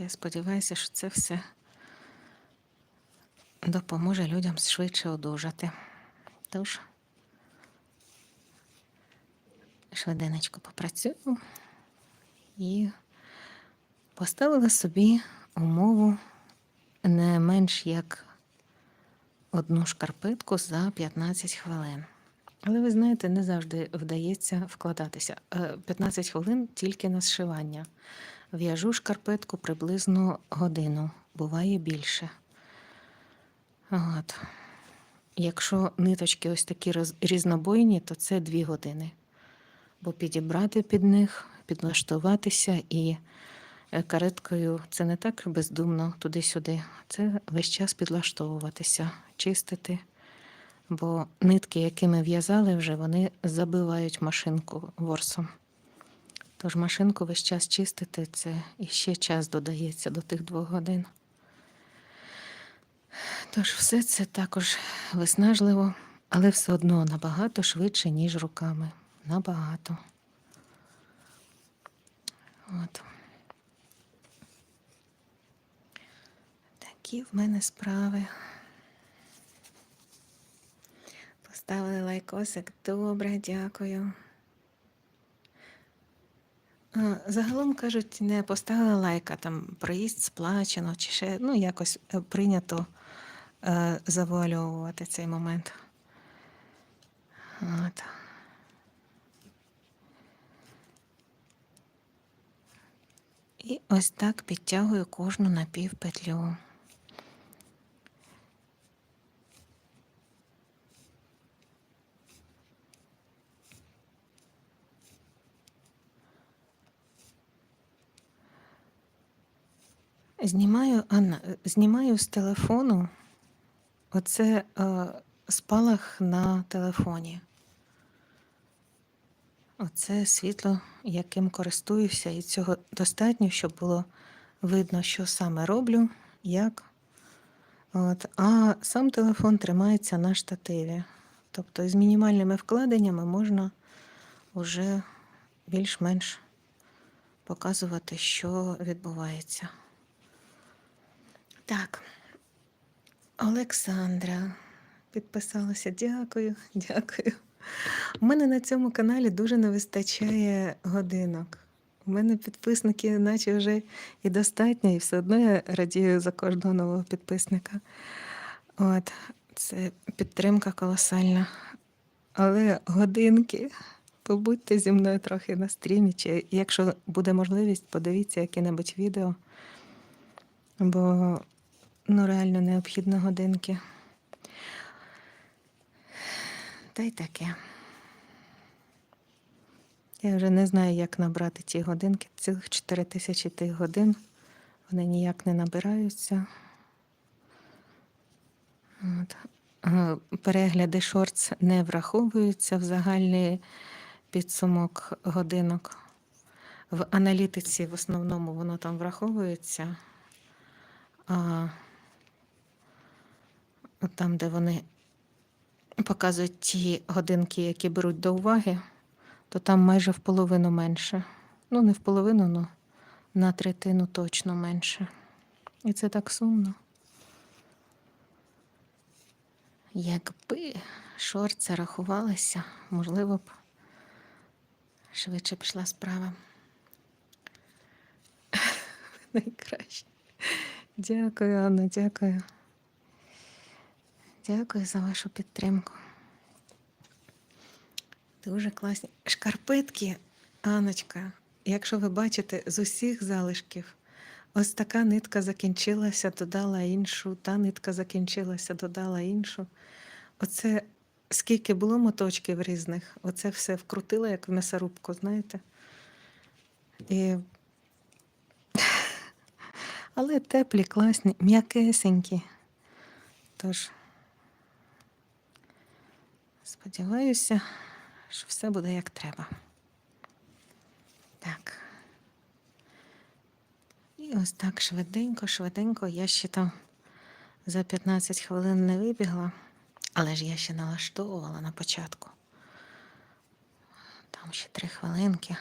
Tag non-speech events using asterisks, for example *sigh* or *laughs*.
Я сподіваюся, що це все допоможе людям швидше одужати. Тож, швиденечко попрацюю і поставила собі умову не менш як одну шкарпетку за 15 хвилин. Але ви знаєте, не завжди вдається вкладатися. Е, 15 хвилин тільки на зшивання. В'яжу шкарпетку приблизно годину, буває більше. От. Якщо ниточки ось такі різнобойні, то це 2 години. Бо підібрати під них, підлаштуватися і е, кареткою це не так бездумно туди-сюди. Це весь час підлаштовуватися, чистити. Бо нитки, якими в'язали вже, вони забивають машинку ворсом. Тож машинку весь час чистити, це іще час додається до тих двох годин. Тож все це також виснажливо, але все одно набагато швидше, ніж руками. Набагато. От. Такі в мене справи. Поставили лайкосик. Добре, дякую. Загалом кажуть, не поставили лайка, там проїзд сплачено, чи ще ну, якось е, прийнято е, завуальовувати цей момент. От. І ось так підтягую кожну напівпетлю. Знімаю, Анна, знімаю з телефону оце е, спалах на телефоні. Оце світло, яким користуюся, і цього достатньо, щоб було видно, що саме роблю, як. От. А сам телефон тримається на штативі. Тобто з мінімальними вкладеннями можна вже більш-менш показувати, що відбувається. Так. Олександра підписалася. Дякую, *laughs* дякую. У мене на цьому каналі дуже не вистачає годинок. У мене підписники, наче вже і достатньо, і все одно я радію за кожного нового підписника. От, це підтримка колосальна. Але годинки, побудьте зі мною трохи на стрімі, чи якщо буде можливість, подивіться яке-небудь відео. Бо ну, реально необхідно годинки. Та й таке. Я вже не знаю, як набрати ті годинки. Цілих 4 тисячі тих годин. Вони ніяк не набираються. От. Е, Перегляди шортс не враховуються в загальний підсумок годинок. В аналітиці в основному воно там враховується. А там, де вони показують ті годинки, які беруть до уваги, то там майже в половину менше. Ну, не в половину, але на третину точно менше. І це так сумно. Якби шорти рахувалися, можливо б швидше пішла справа. *laughs* Найкраще. Дякую, Анна, дякую. Дякую за вашу підтримку. Дуже класні. Шкарпетки, Аночка, якщо ви бачите, з усіх залишків. Ось така нитка закінчилася, додала іншу, та нитка закінчилася, додала іншу. Оце скільки було моточків різних, оце все вкрутила, як в м'ясорубку, знаєте. І... *laughs* Але теплі, класні, м'якесенькі. Тож, сподіваюся, що все буде як треба. Так. І ось так швиденько, швиденько. Я ще там за 15 хвилин не вибігла, але ж я ще налаштовувала на початку. Там ще три хвилинки.